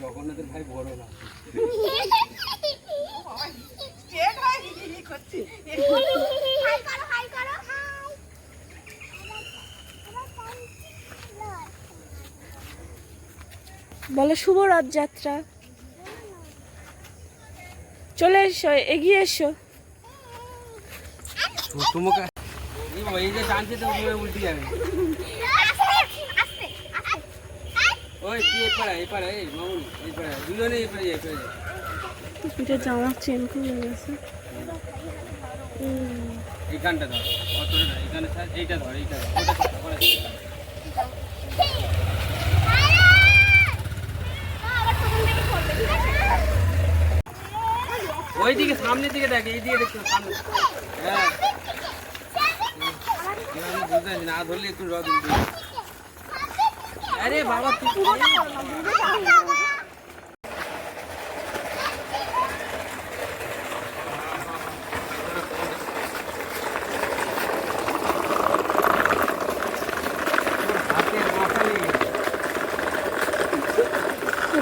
জগন্নাথের ভাই বড় না। বলো শুভ রথযাত্রা। চলে এসো এগিয়ে এসো। তোমাকে এই যে টানছে তো উল্টে যাবে। ওই তুই এপারে এপারে এই মামুন এপারে দুজনে এপারে যাই এপারে পিঠে জামা চেন খুলে গেছে এইখানটা ধর অতটা না এখানে থাক, এইটা ধর এইটা ধর ওটা ওই দিকে সামনের দিকে দেখ এই দিকে দেখছ সামনে। হ্যাঁ। না ধরলে একটু রদ যাবে। আরে বাবা।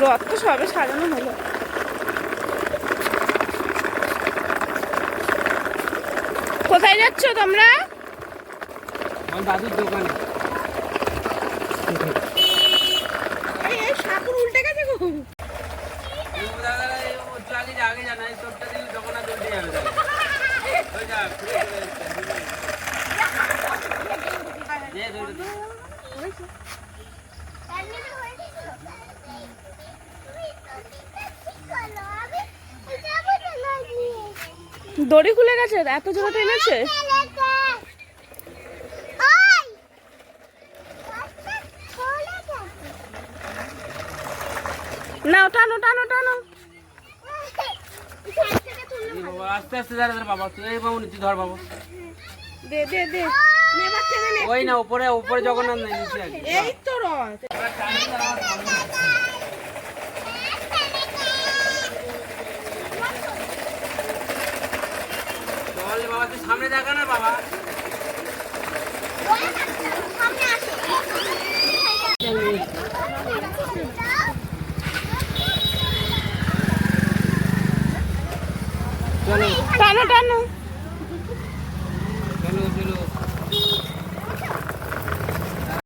রথ তো সবে সাজানো হলো। কোথায় যাচ্ছ তোমরা? আমার দাদুর দোকানে এই দাদারা এই ও দড়ি খুলে গেছে? এত জোরে টেনেছে না টানো টানো টানো আস্তে আস্তে দাঁড়া দাঁড়া বাবা তুই এই বাবু তুই ধর বাবা দে দে দে ওই না উপরে উপরে জগন্নাথ নাই নিচে এই তো রথ সামনে। বাবা তুই সামনে দেখা না বাবা। চলো টানো টানো